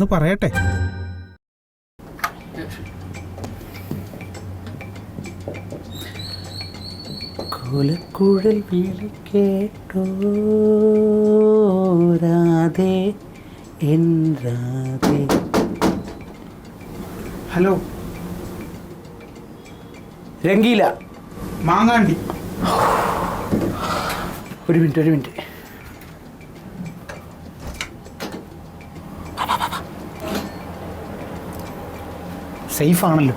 ഞാനൊന്ന് പറയട്ടെ. കുലക്കുഴൽ വിളിക്കേട്ടോ രാധേ എൻ രാധേ. ഹലോ. രംഗീല. മാങ്ങാണ്ടി. ഒരു മിനിറ്റ് ഒരു മിനിറ്റ്. സേഫ് ആണല്ലോ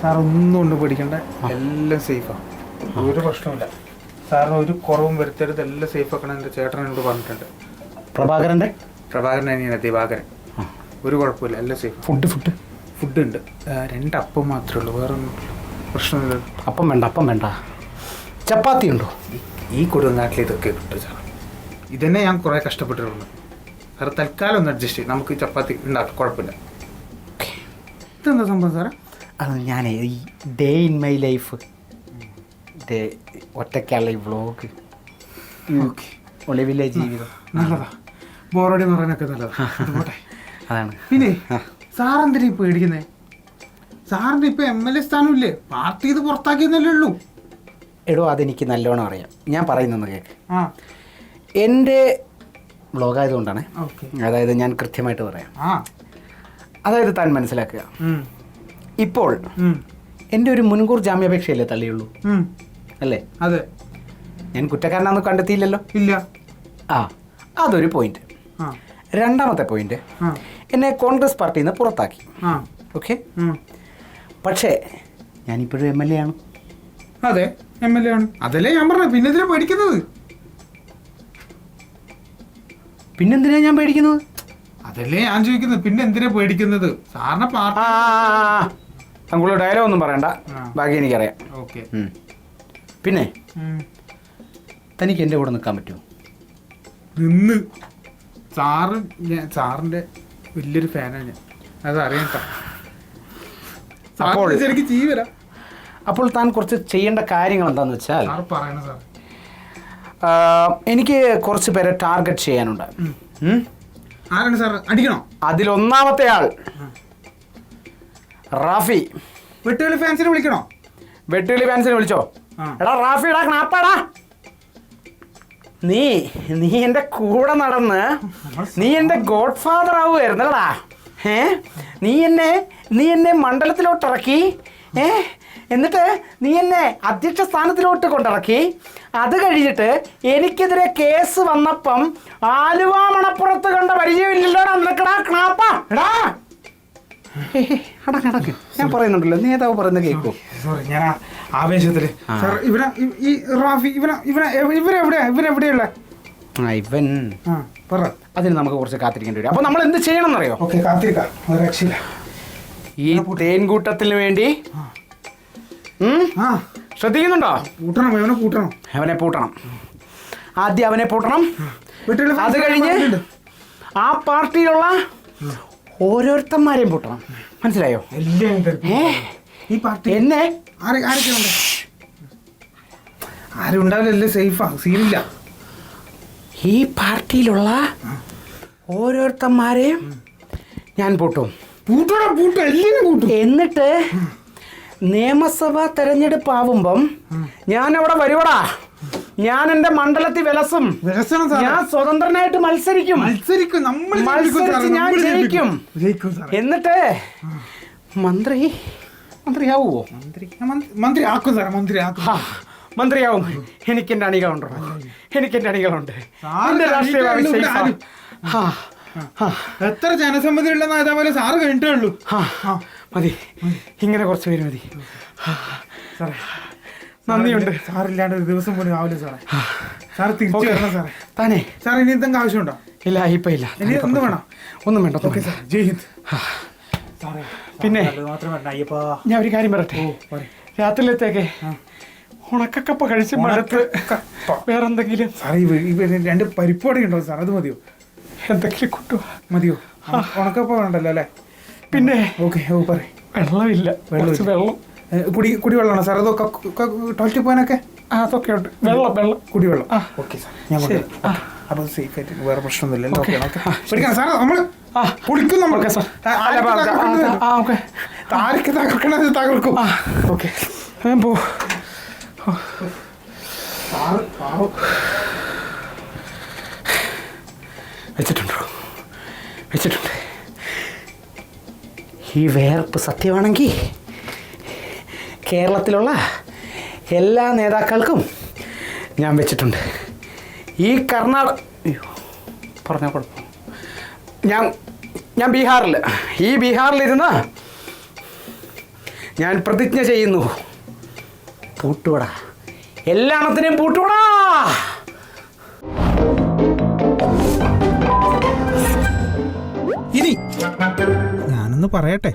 സാർ ഒന്നും ഒന്നും പേടിക്കണ്ട എല്ലാം സേഫാണ് ഒരു പ്രശ്നമില്ല സാറിന് ഒരു കുറവും വരുത്തരുത്. എല്ലാം സേഫ് ആക്കണം എന്റെ ചേട്ടൻ എന്നോട് പറഞ്ഞിട്ടുണ്ട്. പ്രഭാകരന്റെ? പ്രഭാകരൻ തന്നെയാണ് ദിവാകരൻ. ഒരു കുഴപ്പമില്ല. എല്ലാം സേഫ് ഫുഡ് ഫുഡ് ഫുഡ് ഉണ്ട്. രണ്ട് അപ്പം മാത്രമേ ഉള്ളൂ. വേറെ പ്രശ്നമില്ല. അപ്പം വേണ്ട അപ്പം വേണ്ട. ചപ്പാത്തി ഉണ്ടോ? ഈ കൊടുങ്കാട്ടിൽ ഇതൊക്കെ കിട്ടും സാർ ഇതന്നെ ഞാൻ കുറേ കഷ്ടപ്പെട്ടിട്ടുണ്ട്. സാർ തൽക്കാലം ഒന്ന് അഡ്ജസ്റ്റ് ചെയ്യും. നമുക്ക് ചപ്പാത്തി ഉണ്ടാക്കാം. കുഴപ്പമില്ല. ഇതെന്താ സംഭവം സാറേ? അത് ഞാൻ ഈ day in my life day ഒറ്റയ്ക്കുള്ള ഈ വ്ളോഗ് ഓക്കെ. ഒളിവിലെ ജീവിതം. നല്ലതാ. ബോറടി എന്ന് പറയാനൊക്കെ നല്ലതാ. പോട്ടെ. അതാണ്. പിന്നെ സാറെന്തിനാ ഇപ്പം പേടിക്കുന്നത് പേടിക്കുന്നേ? ഇപ്പം ഇപ്പൊ എം എൽ എ സ്ഥാനമില്ലേ? പാർട്ടി ഇത് പുറത്താക്കിയെന്നല്ലേ ഉള്ളൂ. എടോ അതെനിക്ക് നല്ലോണം അറിയാം. ഞാൻ പറയുന്നത് കേൾക്ക് ആ. എന്റെ വ്ളോഗായതുകൊണ്ടാണ് ഓക്കെ. അതായത് ഞാൻ കൃത്യമായിട്ട് പറയാം. ആ. അതായത് താൻ മനസ്സിലാക്കുക. ഇപ്പോൾ എന്റെ ഒരു മുൻകൂർ ജാമ്യാപേക്ഷയല്ലേ തള്ളിയുള്ളൂ. അല്ലേ? അതെ. ഞാൻ കുറ്റക്കാരനാന്ന് കണ്ടെത്തിയില്ലല്ലോ? ഇല്ല. ആ അതൊരു പോയിന്റ് രണ്ടാമത്തെ പോയിന്റ് എന്നെ കോൺഗ്രസ് പാർട്ടിന്ന് നിന്ന് പുറത്താക്കി. ആ. ഓക്കെ. പക്ഷേ ഞാനിപ്പോഴും എം എൽ എ ആണ്. അതെ എം എൽ എ ആണ്. അതല്ലേ ഞാൻ പറഞ്ഞത്? പിന്നെന്തിനാ പേടിക്കുന്നത്? പിന്നെന്തിനാ ഞാൻ പേടിക്കുന്നത്? അതല്ലേ ഞാൻ ചോദിക്കുന്നത്? പിന്നെ എന്തിനാ പേടിക്കുന്നത്? സാറിന് പാർട്ടി തങ്കുള്ള ഡയലോഗ് ഒന്നും പറയണ്ട. ബാക്കി എനിക്കറിയാം. ഓക്കെ. പിന്നെ തനിക്ക് എന്റെ കൂടെ നിൽക്കാൻ പറ്റുമോ? നിന്ന്. സാറ് ഞാൻ സാറിന്റെ വലിയൊരു ഫാനാണ് ഞാൻ. അത് അറിയണ്ട. അപ്പോൾ- അപ്പോൾ താൻ കുറച്ച് ചെയ്യേണ്ട കാര്യങ്ങൾ എന്താണെന്ന് വെച്ചാൽ സാർ പറയണ സാർ എനിക്ക് കുറച്ച് പേരെ ടാർഗറ്റ് ചെയ്യാനുണ്ട്? ആരാണ് സാർ അടിക്കണോ? അതിലൊന്നാമത്തെ ആൾ. റാഫി. വെട്ടുകളി ഫാൻസിനെ വിളിക്കണോ? വെട്ടുകളി ഫാൻസിനെ വിളിച്ചോ? എടാ റാഫി എടാ നീ നീ എന്റെ കൂടെ നടന്ന് നീ എന്റെ ഗോഡ് ഫാദർ ആവുമായിരുന്നല്ലടാ ഏ? നീ എന്നെ നീ എന്നെ മണ്ഡലത്തിലോട്ടിറക്കി ഏഹ് എന്നിട്ട് നീ എന്നെ അധ്യക്ഷ സ്ഥാനത്തിലോട്ട് കൊണ്ടിറക്കി. അത് കഴിഞ്ഞിട്ട് എനിക്കെതിരെ കേസ് വന്നപ്പം ആലുവ മണപ്പുറത്ത് കണ്ട പരിചയമില്ലല്ലോടാ നിനക്കടാ കണാപ്പ എടാ. അടക്ക് അടക്ക് ഞാൻ പറയുന്നുണ്ടല്ലോ. നേതാവ് പറയുന്ന കേൾക്കൂ സോറി ഞാൻ ആവേശത്തിൽ. സാർ ഇവനെ ഈ- റാഫി ഇവനെ ഇവനെ ഇവരെവിടെയാ ഇവരെവിടെയുള്ള ഇവൻ. പറ. അതിന് നമുക്ക് കുറച്ച് കാത്തിരിക്കേണ്ടി വരും. അപ്പൊ നമ്മൾ എന്ത് ചെയ്യണം എന്നറിയോ ഓക്കെ കാത്തിരിക്കാം. രക്ഷയില്ല. ഈ തേൻകൂട്ടത്തിന് വേണ്ടി ആ. ശ്രദ്ധിക്കുന്നുണ്ടോ? കൂട്ടണം അവനെ കൂട്ടണം അവനെ പൂട്ടണം. ആദ്യം അവനെ പൂട്ടണം. അത് കഴിഞ്ഞ് ആ പാർട്ടിയിലുള്ള ഓരോരുത്തന്മാരെയും പൂട്ടണം. മനസ്സിലായോ? ഈ പാർട്ടി എന്നെ? ആരെ ഉണ്ടാവില്ലല്ലേ സേഫാ. സീനില്ല. ഈ പാർട്ടിയിലുള്ള ഓരോരുത്തന്മാരെയും ഞാൻ പൂട്ടും. പൂട്ടണം പൂട്ടും. എല്ലാം പൂട്ടും. എന്നിട്ട് നിയമസഭാ തെരഞ്ഞെടുപ്പ് ആവുമ്പം ഞാൻ അവിടെ വരുവടാ. ഞാൻ എന്റെ മണ്ഡലത്തിൽ വിലസും. സാറേ. ഞാൻ സ്വതന്ത്രനായിട്ട് മത്സരിക്കും. മത്സരിക്കും. നമ്മൾ മത്സരിച്ച് ഞാൻ ജയിക്കും. ജയിക്കും സാറേ. എന്നിട്ട് മന്ത്രി? മന്ത്രിയാവുമോ മന്ത്രി മന്ത്രി- മന്ത്രി ആക്കും സാറേ മന്ത്രി ആക്കും മന്ത്രിയാവും. എനിക്ക് എന്റെ അണികളുണ്ട്. എനിക്ക് എന്റെ അണികളുണ്ട്. സാറിന് എന്റെ രാഷ്ട്രീയ അണികളുണ്ട് ആ, എത്ര ജനസമ്മതി ഉള്ള നേതാവ് സാറ് കഴിഞ്ഞിട്ടേ ഉള്ളൂ. ആ, മതി. ഇങ്ങനെ കുറച്ച് പേര് മതി. സാറേ നന്ദിയുണ്ട്. സാറില്ലാണ്ട് ഒരു ദിവസം പോലും ആവില്ല സാറേ. സാറ് തിരിച്ചു. വരണം സാറേ. താനേ. സാർ ഇനി എന്തെങ്കിലും ആവശ്യമുണ്ടോ? ഇല്ല ഇപ്പൊ ഇല്ല. ഇനി എന്ത് വേണം. ഒന്നും വേണ്ട ഓക്കെ. സാർ ജയ് ഹിന്ദ്. സാറേ പിന്നെ? അയ്യപ്പാ. ഞാൻ ഒരു കാര്യം പറയട്ടെ? പറയ്. രാത്രിയിലത്തേക്ക് ഉണക്കക്കപ്പ കഴിച്ച് മഴത്ത്. വേറെന്തെങ്കിലും? സാറേ ഈ വി- ഈ രണ്ട് പരിപ്പോടെ ഉണ്ടോ സാർ അത് മതിയോ? എന്തെങ്കിലും കിട്ടുമോ മതിയോ? ഉണക്കപ്പ വേണ്ടല്ലോ അല്ലേ? പിന്നെ ഓക്കെ ഓ പറയും. വെള്ളമില്ല. കുറച്ച് വെള്ളം. കുടി കുടിവെള്ളമാണോ സാർ അതോ ടോയ്ലറ്റിൽ പോകാനൊക്കെ? ആ, അതൊക്കെ ഉണ്ട്. വെള്ളം വെള്ളം. കുടിവെള്ളം. ആ. ഓക്കെ സാർ ഞാൻ. അപ്പോൾ സേഫ് ആയിട്ട് വേറെ പ്രശ്നമൊന്നുമില്ലല്ലോ ഓക്കെ. ഓക്കെ സാറേ നമ്മൾ ആ. പൊളിക്കും നമ്മൾ ഓക്കെ സാർ. ആ- ഓക്കെ. താരക്ക് തകർക്കണത് തകർക്കും ആ. ഓക്കെ. പോ സാറ് പാവം. വെച്ചിട്ടുണ്ടോ? വെച്ചിട്ടുണ്ട്. ഈ വേർപ്പ് സത്യമാണെങ്കിൽ കേരളത്തിലുള്ള എല്ലാ നേതാക്കൾക്കും ഞാൻ വെച്ചിട്ടുണ്ട്. ഈ കർണാടക പറഞ്ഞാൽ പറഞ്ഞ കുഴപ്പം. ഞാൻ ഞാൻ ബീഹാറിൽ ഈ ബീഹാറിലിരുന്ന് ഞാൻ പ്രതിജ്ഞ ചെയ്യുന്നു. പൂട്ടുവട. എല്ലാണത്തിനെയും പൂട്ടുവടാ! ഇനി ഞാനൊന്ന് പറയട്ടെ.